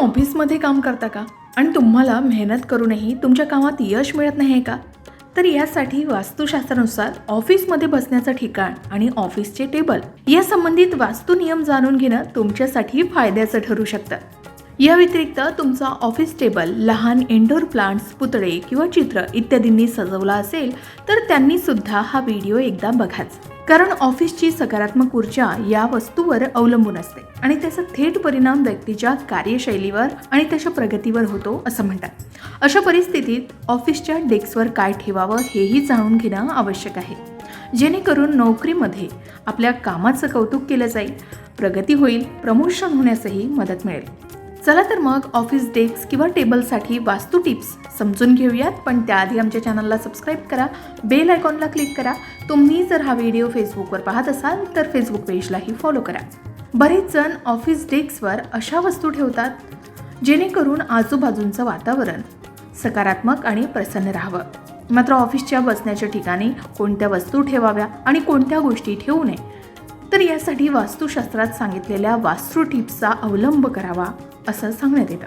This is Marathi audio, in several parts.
ऑफिसमध्ये काम करता का? आणि तुम्हाला मेहनत करूनही तुमच्या कामात यश मिळत नाही आहे का? तर यासाठी वास्तुशास्त्रानुसार ऑफिसमध्ये बसण्याचं ठिकाण आणि ऑफिसचे टेबल या संबंधित वास्तू नियम जाणून घेणं तुमच्यासाठी फायद्याचं ठरू शकतं. या व्यतिरिक्त तुमचा ऑफिस टेबल लहान इंडोर प्लांट्स पुतळे किंवा चित्र इत्यादींनी सजवला असेल तर त्यांनी सुद्धा हा व्हिडिओ एकदा बघाच. कारण ऑफिसची सकारात्मक ऊर्जा या वस्तूवर अवलंबून असते आणि त्याचा थेट परिणाम व्यक्तीच्या कार्यशैलीवर आणि त्याच्या प्रगतीवर होतो असं म्हणतात. अशा परिस्थितीत ऑफिसच्या डेस्कवर काय ठेवावं हेही जाणून घेणं आवश्यक आहे. जेणेकरून नोकरीमध्ये आपल्या कामाचं कौतुक केलं जाईल प्रगती होईल प्रमोशन होण्यासही मदत मिळेल. चला तर मग ऑफिस डेस्क किंवा टेबलसाठी वास्तू टिप्स समजून घेऊयात. पण त्याआधी आमच्या चॅनलला सबस्क्राईब करा. बेल आयकॉनला क्लिक करा. तुम्ही जर हा व्हिडिओ फेसबुकवर पाहत असाल तर फेसबुक पेजलाही फॉलो करा. बरेच जण ऑफिस डेस्कवर अशा वस्तू ठेवतात जेणेकरून आजूबाजूचं वातावरण सकारात्मक आणि प्रसन्न राहावं. मात्र ऑफिसच्या बसण्याच्या ठिकाणी कोणत्या वस्तू ठेवाव्या आणि कोणत्या गोष्टी ठेवू नये तर यासाठी वास्तुशास्त्रात सांगितलेल्या वास्तू टिप्सचा अवलंब करावा. असं सांगण्यात येतं.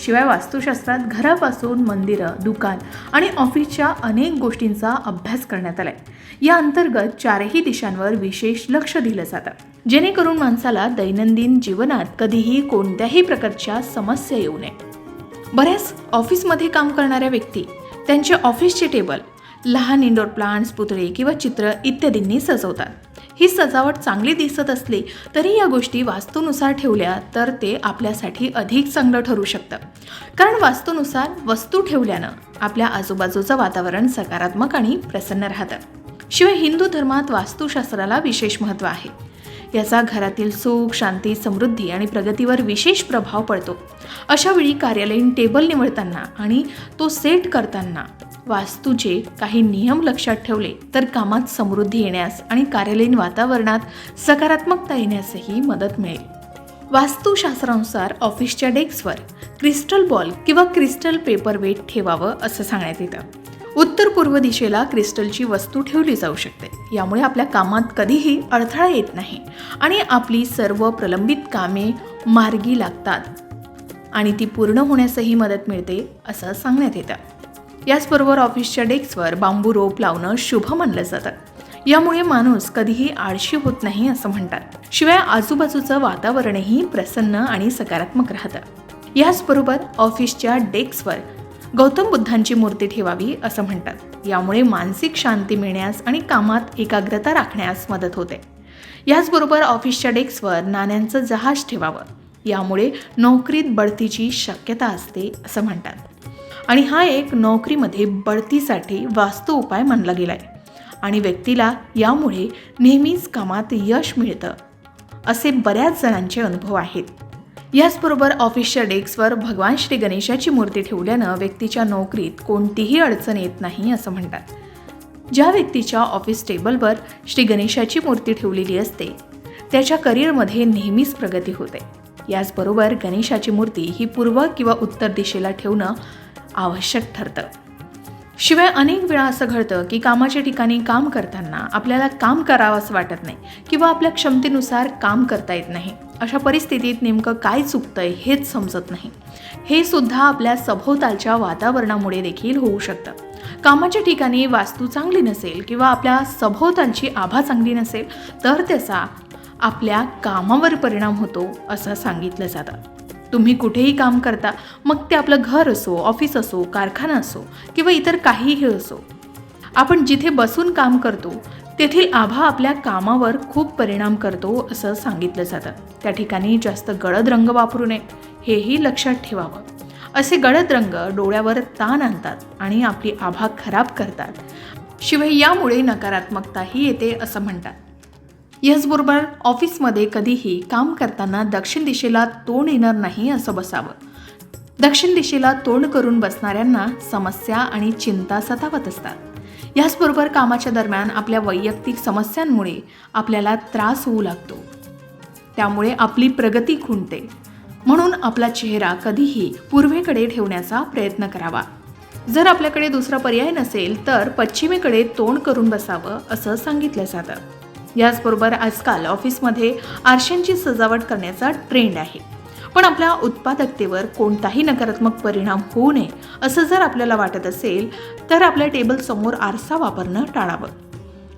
शिवाय वास्तुशास्त्रात घरापासून मंदिरं दुकान आणि ऑफिसच्या अनेक गोष्टींचा अभ्यास करण्यात आलाय. या अंतर्गत चारही दिशांवर विशेष लक्ष दिलं जातं. जेणेकरून माणसाला दैनंदिन जीवनात कधीही कोणत्याही प्रकारच्या समस्या येऊ नये. बऱ्याच ऑफिसमध्ये काम करणाऱ्या व्यक्ती त्यांचे ऑफिसचे टेबल लहान इंडोर प्लांट्स पुतळे किंवा चित्र इत्यादींनी सजवतात. ही सजावट चांगली दिसत असली तरी या गोष्टी वास्तूनुसार ठेवल्या तर ते आपल्यासाठी अधिक चांगलं ठरू शकतं. कारण वास्तूनुसार वस्तू ठेवल्यानं आपल्या आजूबाजूचं वातावरण सकारात्मक आणि प्रसन्न राहतं. शिवाय हिंदू धर्मात वास्तुशास्त्राला विशेष महत्त्व आहे. याचा घरातील सुख शांती समृद्धी आणि प्रगतीवर विशेष प्रभाव पडतो. अशावेळी कार्यालयीन टेबल निवडताना आणि तो सेट करताना वास्तूचे काही नियम लक्षात ठेवले तर कामात समृद्धी येण्यास आणि कार्यालयीन वातावरणात सकारात्मकता येण्यासही मदत मिळेल. वास्तुशास्त्रानुसार ऑफिसच्या डेस्कवर क्रिस्टल बॉल किंवा क्रिस्टल पेपर वेट ठेवावं असं सांगण्यात येतं. उत्तर पूर्व दिशेला क्रिस्टलची वस्तू ठेवली जाऊ शकते. यामुळे आपल्या कामात कधीही अडथळा येत नाही आणि आपली सर्व प्रलंबित कामे मार्गी लागतात आणि ती पूर्ण होण्यासही मदत मिळते असं सांगण्यात येतं. याचबरोबर ऑफिसच्या डेस्कवर बांबू रोप लावणं शुभ मानलं जातं. यामुळे माणूस कधीही आळशी होत नाही असं म्हणतात. शिवाय आजूबाजूचं वातावरणही प्रसन्न आणि सकारात्मक राहतं. याचबरोबर ऑफिसच्या डेस्कवर गौतम बुद्धांची मूर्ती ठेवावी असं म्हणतात. यामुळे मानसिक शांती मिळण्यास आणि कामात एकाग्रता राखण्यास मदत होते. याचबरोबर ऑफिसच्या डेस्कवर नाण्यांचं जहाज ठेवावं. यामुळे नोकरीत बढतीची शक्यता असते असं म्हणतात. आणि हा एक नोकरीमध्ये बढतीसाठी वास्तू उपाय मानला गेलाय. आणि व्यक्तीला यामुळे नेहमीच कामात यश मिळतं असे बऱ्याच जणांचे अनुभव आहेत. याचबरोबर ऑफिसच्या डेस्कवर भगवान श्री गणेशाची मूर्ती ठेवल्यानं व्यक्तीच्या नोकरीत कोणतीही अडचण येत नाही असं म्हणतात. ज्या व्यक्तीच्या ऑफिस टेबलवर श्री गणेशाची मूर्ती ठेवलेली असते त्याच्या करिअरमध्ये नेहमीच प्रगती होते. याचबरोबर गणेशाची मूर्ती ही पूर्व किंवा उत्तर दिशेला ठेवणं आवश्यक ठरतं. शिवाय अनेक वेळा असं घडतं की कामाच्या ठिकाणी काम करताना आपल्याला काम करावं असं वाटत नाही किंवा आपल्या क्षमतेनुसार काम करता येत नाही. अशा परिस्थितीत नेमकं काय चुकतंय हेच समजत नाही. हे सुद्धा आपल्या सभोवतालच्या वातावरणामुळे देखील होऊ शकतं. कामाच्या ठिकाणी वास्तू चांगली नसेल किंवा आपल्या सभोवतालची आभा चांगली नसेल तर त्याचा आपल्या कामावर परिणाम होतो असं सांगितलं जातं. तुम्ही कुठेही काम करता मग ते आपलं घर असो ऑफिस असो कारखाना असो किंवा इतर काहीही असो आपण जिथे बसून काम करतो तेथील आभा आपल्या कामावर खूप परिणाम करतो असं सांगितलं जातं. त्या ठिकाणी जास्त गडद रंग वापरू नये हेही लक्षात ठेवावं. असे गडद रंग डोळ्यावर ताण आणतात आणि आपली आभा खराब करतात. शिवाय यामुळे नकारात्मकताही येते असं म्हणतात. याचबरोबर ऑफिसमध्ये कधीही काम करताना दक्षिण दिशेला तोंड येणार नाही असं बसावं. दक्षिण दिशेला तोंड करून बसणाऱ्यांना समस्या आणि चिंता सतावत असतात. याचबरोबर कामाच्या दरम्यान आपल्या वैयक्तिक समस्यांमुळे आपल्याला त्रास होऊ लागतो. त्यामुळे आपली प्रगती खुंटते. म्हणून आपला चेहरा कधीही पूर्वेकडे ठेवण्याचा प्रयत्न करावा. जर आपल्याकडे दुसरा पर्याय नसेल तर पश्चिमेकडे तोंड करून बसावं असं सांगितलं जातं. याचबरोबर आजकाल ऑफिसमध्ये आरशांची सजावट करण्याचा ट्रेंड आहे. पण आपल्या उत्पादकतेवर कोणताही नकारात्मक परिणाम होऊ नये असं जर आपल्याला वाटत असेल तर आपल्या टेबलसमोर आरसा वापरणं टाळावं.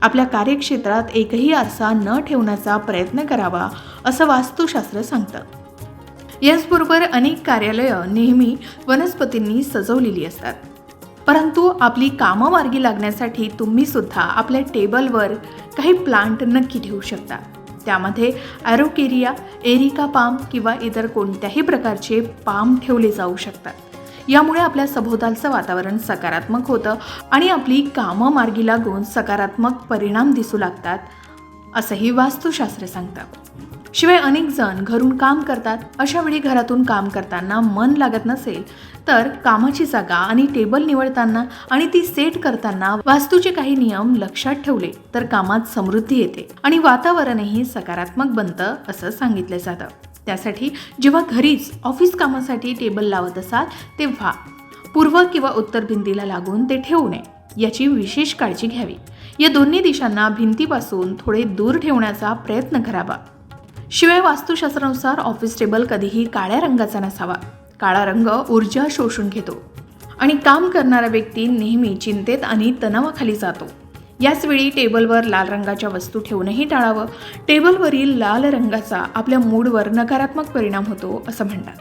आपल्या कार्यक्षेत्रात एकही आरसा न ठेवण्याचा प्रयत्न करावा असं वास्तुशास्त्र सांगतं. याचबरोबर अनेक कार्यालयं नेहमी वनस्पतींनी सजवलेली असतात. परंतु आपली कामं मार्गी लागण्यासाठी तुम्ही सुद्धा आपल्या टेबलवर काही प्लांट नक्की ठेवू शकता. त्यामध्ये ॲरोकेरिया एरिका पाम किंवा इतर कोणत्याही प्रकारचे पाम ठेवले जाऊ शकतात. यामुळे आपल्या सभोवतालचं वातावरण सकारात्मक होतं आणि आपली कामं मार्गी लागून सकारात्मक परिणाम दिसू लागतात असंही वास्तुशास्त्र सांगतं. शिवाय अनेक जण घरून काम करतात अशा वेळी घरातून काम करताना मन लागत नसेल तर कामाची जागा आणि टेबल निवडताना आणि ती सेट करताना वास्तूचे काही नियम लक्षात ठेवले तर कामात समृद्धी येते आणि वातावरणही सकारात्मक बनतं असं सांगितलं जातं. त्यासाठी जेव्हा घरीच ऑफिस कामासाठी टेबल लावत असाल तेव्हा पूर्व किंवा उत्तर भिंतीला लागून ते ठेवू नये याची विशेष काळजी घ्यावी. या दोन्ही दिशांना भिंतीपासून थोडे दूर ठेवण्याचा प्रयत्न करावा. शिवाय वास्तुशास्त्रानुसार ऑफिस टेबल कधीही काळ्या रंगाचा नसावा. काळा रंग ऊर्जा शोषून घेतो. आणि काम करणारा व्यक्ती नेहमी चिंतेत आणि तणावाखाली जातो. याचवेळी टेबलवर लाल रंगाच्या वस्तू ठेवूनही टाळावं. टेबलवरील लाल रंगाचा आपल्या मूडवर नकारात्मक परिणाम होतो असं म्हणतात.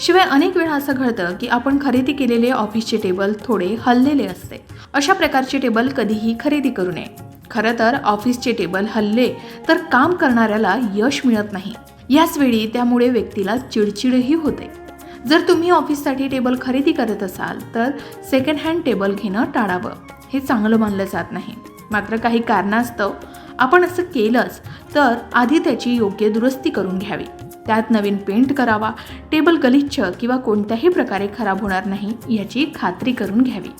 शिवाय अनेक वेळा असं घडतं की आपण खरेदी केलेले ऑफिसचे टेबल थोडे हललेले असते. अशा प्रकारचे टेबल कधीही खरेदी करू नये. खरं तर ऑफिसचे टेबल हल्ले तर काम करणाऱ्याला यश मिळत नाही. याच वेळी त्यामुळे व्यक्तीला चिडचिडही होते. जर तुम्ही ऑफिससाठी टेबल खरेदी करत असाल तर सेकंड हँड टेबल घेणं टाळावं. हे चांगलं मानलं जात नाही. मात्र काही कारणास्तव आपण असं केलंच तर आधी त्याची योग्य दुरुस्ती करून घ्यावी. त्यात नवीन पेंट करावा टेबल गलिच्छ किंवा कोणत्याही प्रकारे खराब होणार नाही याची खात्री करून घ्यावी.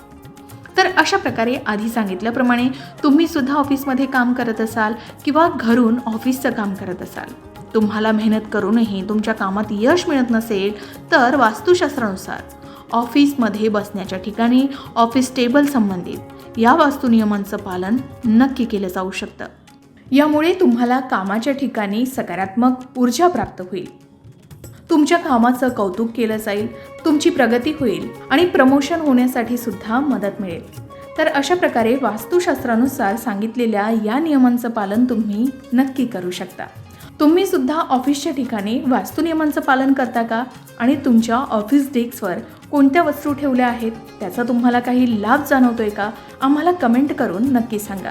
तर अशा प्रकारे आधी सांगितल्याप्रमाणे तुम्ही सुद्धा ऑफिसमध्ये काम करत असाल किंवा घरून ऑफिसचं काम करत असाल. तुम्हाला मेहनत करूनही तुमच्या कामात यश मिळत नसेल तर वास्तुशास्त्रानुसार ऑफिसमध्ये बसण्याच्या ठिकाणी ऑफिस टेबल संबंधित या वास्तुनियमांचं पालन नक्की केलं जाऊ शकतं. यामुळे तुम्हाला कामाच्या ठिकाणी सकारात्मक ऊर्जा प्राप्त होईल. तुमच्या कामाचं कौतुक केलं जाईल तुमची प्रगती होईल आणि प्रमोशन होण्यासाठी सुद्धा मदत मिळेल. तर अशा प्रकारे वास्तुशास्त्रानुसार सांगितलेल्या या नियमांचं पालन तुम्ही नक्की करू शकता. तुम्ही सुद्धा ऑफिसच्या ठिकाणी वास्तुनियमांचं पालन करता का? आणि तुमच्या ऑफिस डेस्कवर कोणत्या वस्तू ठेवल्या आहेत? त्याचा तुम्हाला काही लाभ जाणवतोय का? आम्हाला कमेंट करून नक्की सांगा.